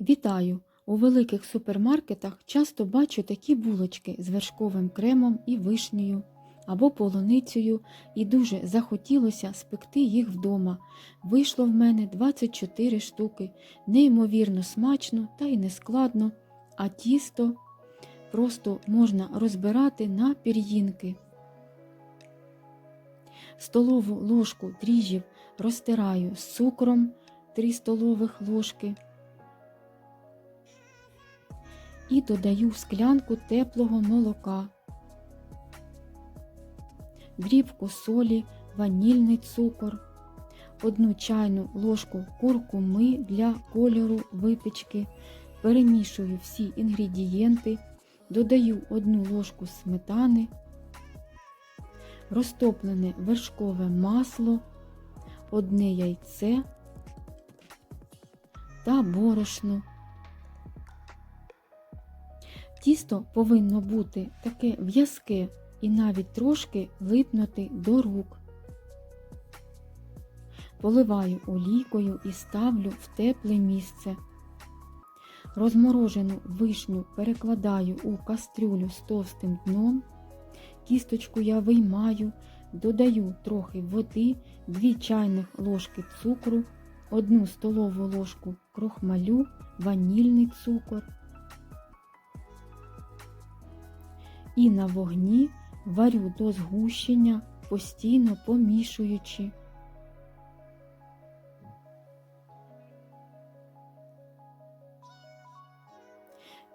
Вітаю! У великих супермаркетах часто бачу такі булочки з вершковим кремом і вишнею або полуницею, і дуже захотілося спекти їх вдома. Вийшло в мене 24 штуки, неймовірно смачно та й нескладно, а тісто просто можна розбирати на пір'їнки. Столову ложку дріжджів розтираю з цукром 3 столових ложки і додаю в склянку теплого молока, дрібку солі, ванільний цукор, одну чайну ложку куркуми для кольору випічки, перемішую всі інгредієнти, додаю одну ложку сметани, розтоплене вершкове масло, одне яйце та борошно. Тісто повинно бути таке в'язке і навіть трошки липнути до рук. Поливаю олійкою і ставлю в тепле місце. Розморожену вишню перекладаю у кастрюлю з товстим дном. Кісточку я виймаю, додаю трохи води, 2 чайних ложки цукру, 1 столову ложку крохмалю, ванільний цукор. І на вогні варю до згущення, постійно помішуючи.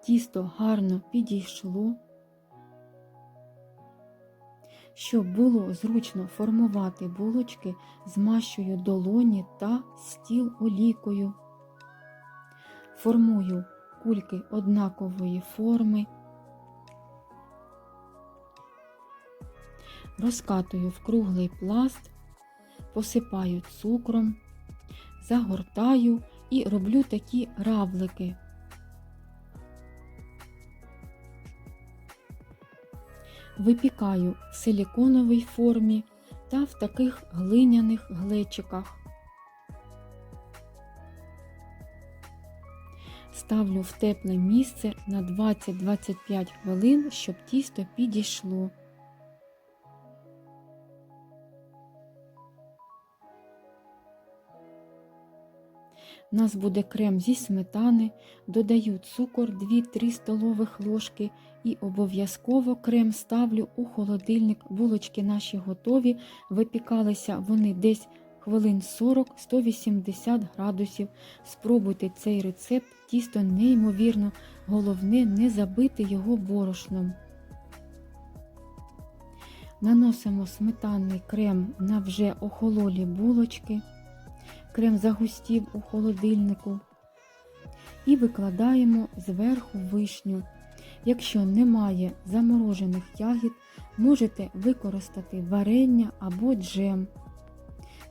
Тісто гарно підійшло. Щоб було зручно формувати булочки, змащую долоні та стіл олійкою. Формую кульки однакової форми. Розкатую в круглий пласт, посипаю цукром, загортаю і роблю такі равлики. Випікаю в силіконовій формі та в таких глиняних глечиках. Ставлю в тепле місце на 20-25 хвилин, щоб тісто підійшло. У нас буде крем зі сметани, додаю цукор 2-3 столових ложки і обов'язково крем ставлю у холодильник. Булочки наші готові. Випікалися вони десь хвилин 40-180 градусів. Спробуйте цей рецепт, тісто неймовірно, головне не забити його борошном. Наносимо сметанний крем на вже охололі булочки крем загустів у холодильнику. І викладаємо зверху вишню. Якщо немає заморожених ягід, можете використати варення або джем.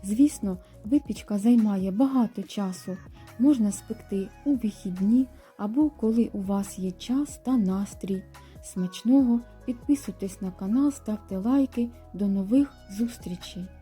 Звісно, випічка займає багато часу, можна спекти у вихідні або коли у вас є час та настрій. Смачного, підписуйтесь на канал, ставте лайки. До нових зустрічей!